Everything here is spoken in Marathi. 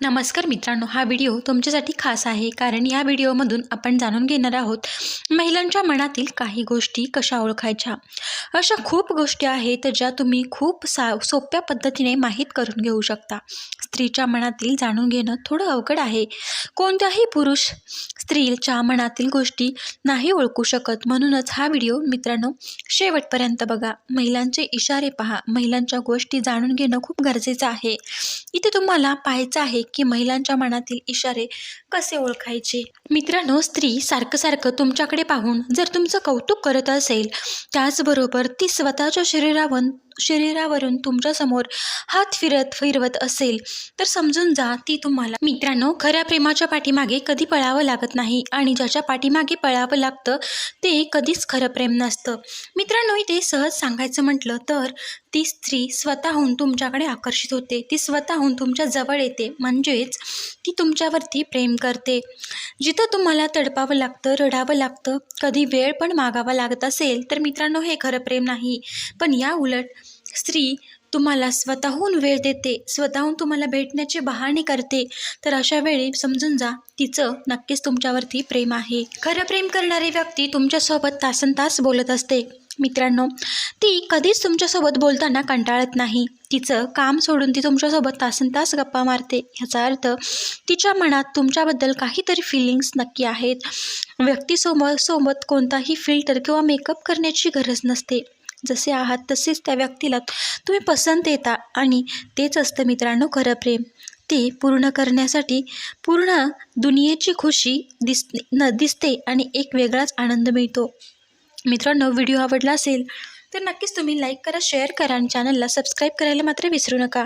नमस्कार मित्रांनो हा व्हिडिओ तुमच्यासाठी खास आहे कारण या व्हिडिओमधून आपण जाणून घेणार आहोत महिलांच्या मनातील काही गोष्टी कशा ओळखायच्या. अशा खूप गोष्टी आहेत ज्या तुम्ही खूप सा सोप्या पद्धतीने माहीत करून घेऊ शकता. स्त्रीच्या मनातील जाणून घेणं थोडं अवघड आहे. कोणत्याही पुरुष स्त्रीच्या मनातील गोष्टी नाही ओळखू शकत. म्हणूनच हा व्हिडिओ मित्रांनो शेवटपर्यंत बघा. महिलांचे इशारे पहा. महिलांच्या गोष्टी जाणून घेणं खूप गरजेचं आहे. इथे तुम्हाला पाहायचं आहे की महिलांच्या मनातील इशारे कसे ओळखायचे? मित्रांनो स्त्री सारखं सारखं तुमच्याकडे पाहून जर तुमचं कौतुक करत असेल त्याचबरोबर ती स्वतःच्या शरीरावर शरीरावरून तुमच्यासमोर हात फिरत फिरवत असेल तर समजून जा ती तुम्हाला. मित्रांनो खऱ्या प्रेमाच्या पाठीमागे कधी पळावं लागत नाही आणि ज्याच्या पाठीमागे पळावं लागतं ते कधीच खरं प्रेम नसतं. मित्रांनो इथे सहज सांगायचं म्हटलं तर ती स्त्री स्वतःहून तुमच्याकडे आकर्षित होते. ती स्वतःहून तुमच्या जवळ येते. म्हणजे म्हणजेच ती तुमच्यावरती प्रेम करते. जिथं तुम्हाला तडपावं लागतं रडावं लागतं कधी वेळ पण मागावा लागत असेल तर मित्रांनो हे खरं प्रेम नाही. पण या उलट स्त्री तुम्हाला स्वतःहून वेळ देते स्वतःहून तुम्हाला भेटण्याचे बहाणे करते. तर अशा वेळी समजून जा तिचं नक्कीच तुमच्यावरती प्रेम आहे. खरं प्रेम करणारी व्यक्ती तुमच्यासोबत तासन तास बोलत असते. मित्रांनो ती कधीच तुमच्यासोबत बोलताना कंटाळत नाही. तिचं काम सोडून ती तुमच्यासोबत तासन तास गप्पा मारते. ह्याचा अर्थ तिच्या मनात तुमच्याबद्दल काहीतरी फिलिंग्स नक्की आहेत. व्यक्तीसोबत सोबत कोणताही फिल्टर किंवा मेकअप करण्याची गरज नसते. जसे आहात तसेच त्या व्यक्तीला तुम्ही पसंत येता आणि तेच असतं मित्रांनो खरं प्रेम. ते पूर्ण करण्यासाठी पूर्ण दुनियेची खुशी दिस न दिसते आणि एक वेगळाच आनंद मिळतो. मित्रांनो व्हिडिओ आवडला असेल तर नक्कीच तुम्ही लाईक करा शेअर करा आणि चॅनलला सबस्क्राईब करायला मात्र विसरू नका.